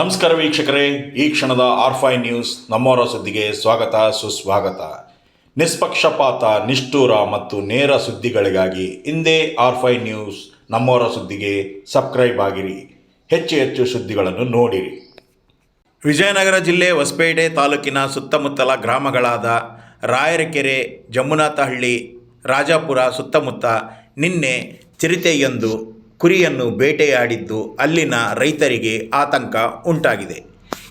ನಮಸ್ಕಾರ ವೀಕ್ಷಕರೇ, ಈ ಕ್ಷಣದ ಆರ್ಫೈ ನ್ಯೂಸ್ ನಮ್ಮವರ ಸುದ್ದಿಗೆ ಸ್ವಾಗತ, ಸುಸ್ವಾಗತ. ನಿಷ್ಪಕ್ಷಪಾತ, ನಿಷ್ಠೂರ ಮತ್ತು ನೇರ ಸುದ್ದಿಗಳಿಗಾಗಿ ಹಿಂದೆ ಆರ್ಫೈ ನ್ಯೂಸ್ ನಮ್ಮವರ ಸುದ್ದಿಗೆ ಸಬ್ಸ್ಕ್ರೈಬ್ ಆಗಿರಿ. ಹೆಚ್ಚು ಹೆಚ್ಚು ಸುದ್ದಿಗಳನ್ನು ನೋಡಿರಿ. ವಿಜಯನಗರ ಜಿಲ್ಲೆ ಹೊಸಪೇಟೆ ತಾಲೂಕಿನ ಸುತ್ತಮುತ್ತಲ ಗ್ರಾಮಗಳಾದ ರಾಯರಕೆರೆ ಜಮುನಾಥಹಳ್ಳಿ ರಾಜಾಪುರ ಸುತ್ತಮುತ್ತ ನಿನ್ನೆ ಚಿರತೆಯೊಂದು ಕುರಿಯನ್ನು ಬೇಟೆಯಾಡಿದ್ದು ಅಲ್ಲಿನ ರೈತರಿಗೆ ಆತಂಕ ಉಂಟಾಗಿದೆ.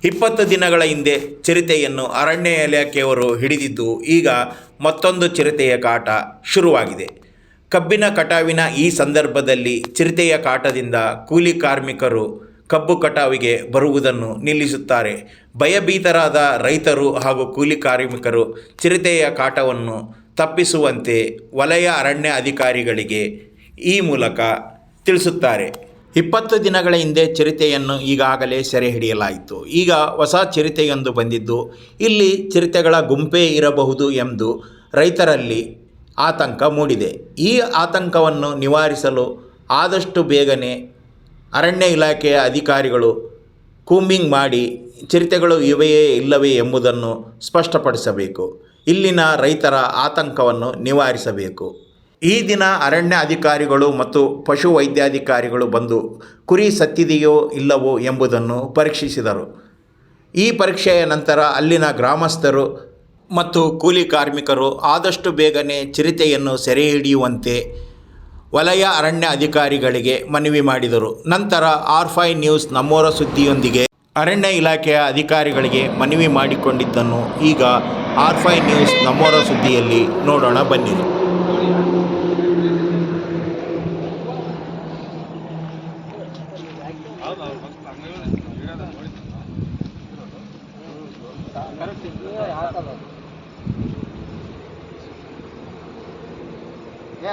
ಇಪ್ಪತ್ತು ದಿನಗಳ ಹಿಂದೆ ಚಿರತೆಯನ್ನು ಅರಣ್ಯ ಇಲಾಖೆಯವರು ಹಿಡಿದಿದ್ದು ಈಗ ಮತ್ತೊಂದು ಚಿರತೆಯ ಕಾಟ ಶುರುವಾಗಿದೆ. ಕಬ್ಬಿನ ಕಟಾವಿನ ಈ ಸಂದರ್ಭದಲ್ಲಿ ಚಿರತೆಯ ಕಾಟದಿಂದ ಕೂಲಿ ಕಾರ್ಮಿಕರು ಕಬ್ಬು ಕಟಾವಿಗೆ ಬರುವುದನ್ನು ನಿಲ್ಲಿಸುತ್ತಾರೆ. ಭಯಭೀತರಾದ ರೈತರು ಹಾಗೂ ಕೂಲಿ ಕಾರ್ಮಿಕರು ಚಿರತೆಯ ಕಾಟವನ್ನು ತಪ್ಪಿಸುವಂತೆ ವಲಯ ಅರಣ್ಯ ಅಧಿಕಾರಿಗಳಿಗೆ ಈ ಮೂಲಕ ತಿಳಿಸುತ್ತಾರೆ. ಇಪ್ಪತ್ತು ದಿನಗಳ ಹಿಂದೆ ಚಿರತೆಯನ್ನು ಈಗಾಗಲೇ ಸೆರೆ ಹಿಡಿಯಲಾಯಿತು. ಈಗ ಹೊಸ ಚಿರತೆಯೊಂದು ಬಂದಿದ್ದು, ಇಲ್ಲಿ ಚಿರತೆಗಳ ಗುಂಪೇ ಇರಬಹುದು ಎಂದು ರೈತರಲ್ಲಿ ಆತಂಕ ಮೂಡಿದೆ. ಈ ಆತಂಕವನ್ನು ನಿವಾರಿಸಲು ಆದಷ್ಟು ಬೇಗನೆ ಅರಣ್ಯ ಇಲಾಖೆಯ ಅಧಿಕಾರಿಗಳು ಕೂಂಬಿಂಗ್ ಮಾಡಿ ಚಿರತೆಗಳು ಇವೆಯೇ ಇಲ್ಲವೇ ಎಂಬುದನ್ನು ಸ್ಪಷ್ಟಪಡಿಸಬೇಕು. ಇಲ್ಲಿನ ರೈತರ ಆತಂಕವನ್ನು ನಿವಾರಿಸಬೇಕು. ಈ ದಿನ ಅರಣ್ಯ ಅಧಿಕಾರಿಗಳು ಮತ್ತು ಪಶು ವೈದ್ಯಾಧಿಕಾರಿಗಳು ಬಂದು ಕುರಿ ಸತ್ತಿದೆಯೋ ಇಲ್ಲವೋ ಎಂಬುದನ್ನು ಪರೀಕ್ಷಿಸಿದರು. ಈ ಪರೀಕ್ಷೆಯ ನಂತರ ಅಲ್ಲಿನ ಗ್ರಾಮಸ್ಥರು ಮತ್ತು ಕೂಲಿ ಕಾರ್ಮಿಕರು ಆದಷ್ಟು ಬೇಗನೆ ಚಿರತೆಯನ್ನು ಸೆರೆ ಹಿಡಿಯುವಂತೆ ವಲಯ ಅರಣ್ಯ ಅಧಿಕಾರಿಗಳಿಗೆ ಮನವಿ ಮಾಡಿದರು. ನಂತರ ಆರ್ಫೈ ನ್ಯೂಸ್ ನಮ್ಮೋರ ಸುದ್ದಿಯೊಂದಿಗೆ ಅರಣ್ಯ ಇಲಾಖೆಯ ಅಧಿಕಾರಿಗಳಿಗೆ ಮನವಿ ಮಾಡಿಕೊಂಡಿದ್ದನ್ನು ಈಗ ಆರ್ಫೈ ನ್ಯೂಸ್ ನಮ್ಮೋರ ಸುದ್ದಿಯಲ್ಲಿ ನೋಡೋಣ ಬನ್ನಿರಿ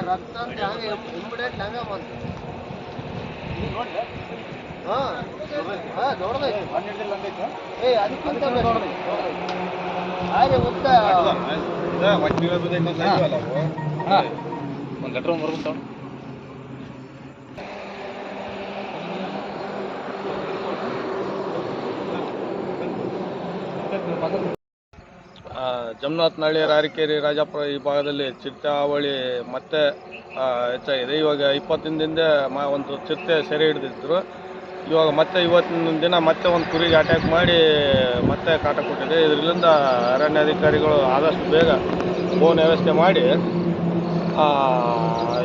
ರಕ್ತ ಇಮ್ಮಿಡಿಯೇಟ್ ಹಂಗೆ ಬಂತು ಹಾಂ. ಹಾಂ. ದೊಡ್ಡದೈತಿ ಏ ಅದಕ್ಕಿಂತ ಹಾಗೆ ಉದ್ದ ಒಂದು ಲೆಟ್ರ್ ಬರ್ಬೇಕು ಜಮ್ನಾಥ್ನಹಳ್ಳಿ ರಾರಿಕೇರಿ, ರಾಜಾಪುರ ಈ ಭಾಗದಲ್ಲಿ ಚಿರತೆ ಹಾವಳಿ ಮತ್ತೆ ಹೆಚ್ಚಾಗಿದೆ. ಇವಾಗ ಇಪ್ಪತ್ತಿನ ಹಿಂದೆ ಒಂದು ಚಿರತೆ ಸೆರೆ ಹಿಡಿದಿದ್ರು. ಇವಾಗ ಮತ್ತೆ ಇವತ್ತಿನ ದಿನ ಮತ್ತೆ ಒಂದು ಕುರಿಗೆ ಅಟ್ಯಾಕ್ ಮಾಡಿ ಮತ್ತೆ ಕಾಟ ಕೊಟ್ಟಿದೆ. ಇದರಿಂದ ಅರಣ್ಯಾಧಿಕಾರಿಗಳು ಆದಷ್ಟು ಬೇಗ ಫೋನ್ ವ್ಯವಸ್ಥೆ ಮಾಡಿ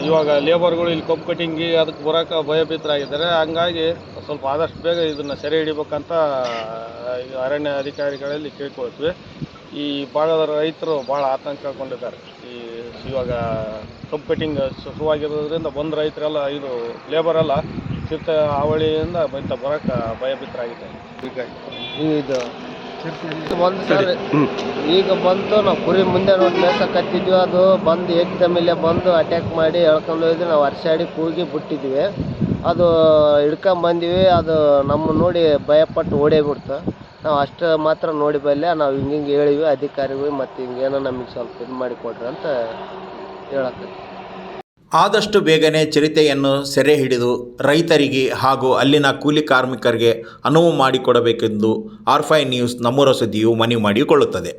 ಇವಾಗ ಲೇಬರ್ಗಳು ಇಲ್ಲಿ ಕಬ್ಬು ಕಟಿಂಗಿ ಅದಕ್ಕೆ ಬರೋಕೆ ಭಯಭೀತರಾಗಿದ್ದಾರೆ. ಹಂಗಾಗಿ ಸ್ವಲ್ಪ ಆದಷ್ಟು ಬೇಗ ಇದನ್ನು ಸೆರೆ ಹಿಡಿಬೇಕಂತ ಅರಣ್ಯ ಅಧಿಕಾರಿಗಳಲ್ಲಿ ಕೇಳ್ಕೊಳ್ತೀವಿ. ಈ ಭಾಗದ ರೈತರು ಭಾಳ ಆತಂಕಗೊಂಡಿದ್ದಾರೆ. ಈ ಇವಾಗ ಕಬ್ಬು ಕಟಿಂಗ್ ಶುರುವಾಗಿರೋದ್ರಿಂದ ಬಂದ ರೈತರೆಲ್ಲ, ಇದು ಲೇಬರ್ ಎಲ್ಲ ಚಿತ್ತ ಹಾವಳಿಯಿಂದ ಇಂಥ ಬರೋಕೆ ಭಯಭೀತರಾಗಿದ್ದಾರೆ. ಇದು ಒಂದು ಸರಿ. ಈಗ ಬಂತು ನಾವು ಕುರಿ ಮುಂದೆ ನೋಡಿ ಮೇಸಕತ್ತಿದ್ವಿ ಅದು ಬಂದು ಏಕದಮಿಲೆ ಬಂದು ಅಟ್ಯಾಕ್ ಮಾಡಿ ಎಳ್ಕೊಂಡು ಹೋಗಿದ್ವಿ. ನಾವು ವರ್ಷಾಡಿ ಕೂಗಿ ಬಿಟ್ಟಿದ್ವಿ. ಅದು ಹಿಡ್ಕೊಂಡ್ ಬಂದಿವಿ. ಅದು ನಮ್ಮ ನೋಡಿ ಭಯಪಟ್ಟು ಓಡೇ ಬಿಡ್ತು ನಾವು ಅಷ್ಟು ಮಾತ್ರ ನೋಡಿ ಬಲ್ಲೆ ನಾವು ಹಿಂಗೆ ಹಿಂಗೆ ಹೇಳಿವಿ ಅಧಿಕಾರಿಗಳು ಮತ್ತು ಹಿಂಗೇನೋ ನಮಗೆ ಸ್ವಲ್ಪ ಇದು ಮಾಡಿ ಕೊಡ್ರಿ ಅಂತ ಹೇಳಕ್ಕೆ ಆದಷ್ಟು ಬೇಗನೆ ಚಿರತೆಯನ್ನು ಸೆರೆ ಹಿಡಿದು ರೈತರಿಗೆ ಹಾಗೂ ಅಲ್ಲಿನ ಕೂಲಿ ಕಾರ್ಮಿಕರಿಗೆ ಅನುವು ಮಾಡಿಕೊಡಬೇಕೆಂದು ಆರ್ಫೈ ನ್ಯೂಸ್ ನಮ್ಮೂರ ಸುದ್ದಿಯು ಮನವಿ ಮಾಡಿಕೊಳ್ಳುತ್ತದೆ.